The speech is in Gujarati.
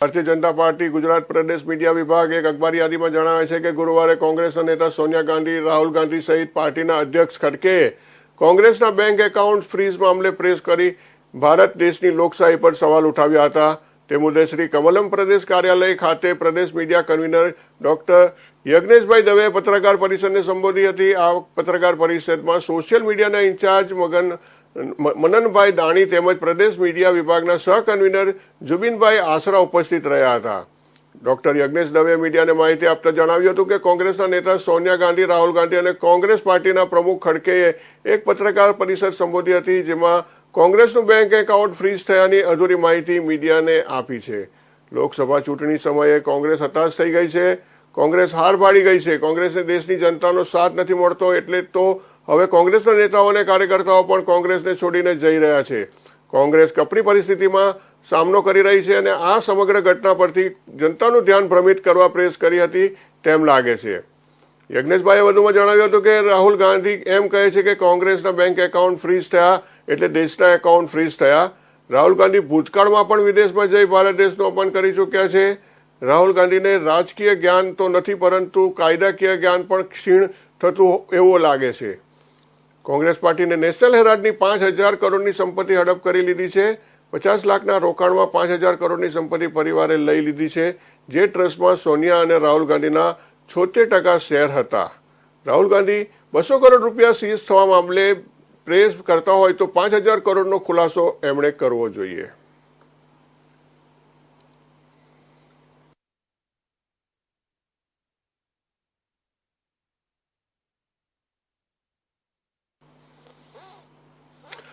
ભારતીય જનતા પાર્ટી ગુજરાત પ્રદેશ મીડિયા વિભાગ એક અખબારી યાદીમાં જણાવે છે કે ગુરુવારે કોંગ્રેસના નેતા સોનિયા ગાંધી, રાહુલ ગાંધી સહિત પાર્ટીના અધ્યક્ષ ખડકેએ કોંગ્રેસના બેંક એકાઉન્ટ ફ્રીઝ મામલે પ્રેસ કરી ભારત દેશની લોકશાહી પર સવાલ ઉઠાવ્યા હતા. તે મુદ્દે શ્રી કમલમ પ્રદેશ કાર્યાલય ખાતે પ્રદેશ મીડિયા કન્વીનર ડોક્ટર યજ્ઞેશભાઈ દવેએ પત્રકાર પરિષદને સંબોધી હતી. આ પત્રકાર પરિષદમાં સોશિયલ મીડિયાના ઇન્ચાર્જ મગન મનનભાઈ દાણી તેમજ પ્રદેશ મીડિયા વિભાગના સહ કન્વીનર જુબિનભાઈ આસરા ઉપસ્થિત રહ્યા હતા. ડોક્ટર યજ્ઞેશ દવે મીડિયાને માહિતી આપતા જણાવ્યું હતું કે કોંગ્રેસના નેતા સોનિયા ગાંધી, રાહુલ ગાંધી અને કોંગ્રેસ પાર્ટીના પ્રમુખ ખડકેએ એક પત્રકાર પરિષદ સંબોધી હતી જેમાં કોંગ્રેસનું બેંક એકાઉન્ટ ફ્રીઝ થયાની અધૂરી માહિતી મીડિયાને આપી છે. લોકસભા ચૂંટણી સમયે કોંગ્રેસ હતાશ થઈ ગઈ છે. કોંગ્રેસ હાર પાડી ગઈ છે. કોંગ્રેસને દેશની જનતાનો સાથ નથી મળતો એટલે તો હવે કોંગ્રેસના નેતાઓ અને કાર્યકર્તાઓ પણ કોંગ્રેસને છોડીને જઈ રહ્યા છે. કોંગ્રેસ કપરી પરિસ્થિતિમાં સામનો કરી રહી છે અને આ સમગ્ર ઘટના પરથી જનતાનું ધ્યાન ભ્રમિત કરવા પ્રેસ કરી હતી તેમ લાગે છે. યજ્ઞેશભાઈએ વધુમાં જણાવ્યું હતું કે રાહુલ ગાંધી એમ કહે છે કે કોંગ્રેસના બેંક એકાઉન્ટ ફ્રીઝ થયા એટલે દેશના એકાઉન્ટ ફ્રીઝ થયા. રાહુલ ગાંધી ભૂતકાળમાં પણ વિદેશમાં જઈ ભારત દેશનું અપમાન કરી ચૂક્યા છે. રાહુલ ગાંધીને રાજકીય જ્ઞાન તો નથી, પરંતુ કાયદાકીય જ્ઞાન પણ ક્ષીણ થતું એવું લાગે છે. કોંગ્રેસ પાર્ટીને નેશનલ હેરાલ્ડની પાંચ હજાર કરોડની સંપત્તિ હડપ કરી લીધી છે. પચાસ લાખના રોકાણમાં પાંચ હજાર કરોડની સંપત્તિ પરિવારે લઈ લીધી છે. જે ટ્રસ્ટમાં સોનિયા અને રાહુલ ગાંધીના છોતેર ટકા શેર હતા. રાહુલ ગાંધી બસો કરોડ રૂપિયા સીઝ થવા મામલે પ્રેસ કરતા હોય તો પાંચ હજાર કરોડનો ખુલાસો એમણે કરવો જોઈએ.